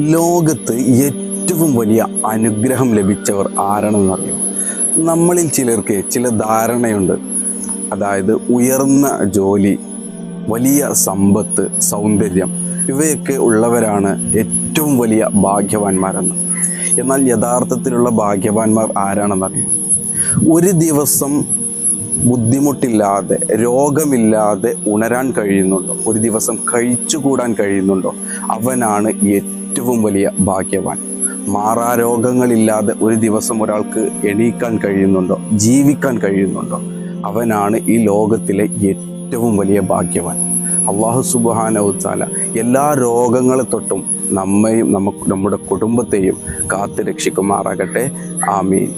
ലോകത്ത് ഏറ്റവും വലിയ അനുഗ്രഹം ലഭിച്ചവർ ആരാണെന്നറിയോ? നമ്മളിൽ ചിലർക്ക് ചില ധാരണയുണ്ട്. അതായത് ഉയർന്ന ജോലി വലിയ സമ്പത്ത് സൗന്ദര്യം ഇവയൊക്കെ ഉള്ളവരാണ് ഏറ്റവും വലിയ ഭാഗ്യവാന്മാരെന്ന്. എന്നാൽ യഥാർത്ഥത്തിലുള്ള ഭാഗ്യവാന്മാർ ആരാണെന്നറിയോ? ഒരു ദിവസം ബുദ്ധിമുട്ടില്ലാതെ രോഗമില്ലാതെ ഉണരാൻ കഴിയുന്നുണ്ടോ? ഒരു ദിവസം കഴിച്ചുകൂടാൻ കഴിയുന്നുണ്ടോ? അവനാണ് ഏറ്റവും വലിയ ഭാഗ്യവാൻ. മാറാരോഗങ്ങളില്ലാതെ ഒരു ദിവസം ഒരാൾക്ക് എണീക്കാൻ കഴിയുന്നുണ്ടോ? ജീവിക്കാൻ കഴിയുന്നുണ്ടോ? അവനാണ് ഈ ലോകത്തിലെ ഏറ്റവും വലിയ ഭാഗ്യവാൻ. അള്ളാഹു സുബാനവുത്താല എല്ലാ രോഗങ്ങളെ തൊട്ടും നമ്മയും നമുക്ക് നമ്മുടെ കുടുംബത്തെയും കാത്തു രക്ഷിക്കുമാറാകട്ടെ ആമീൻ.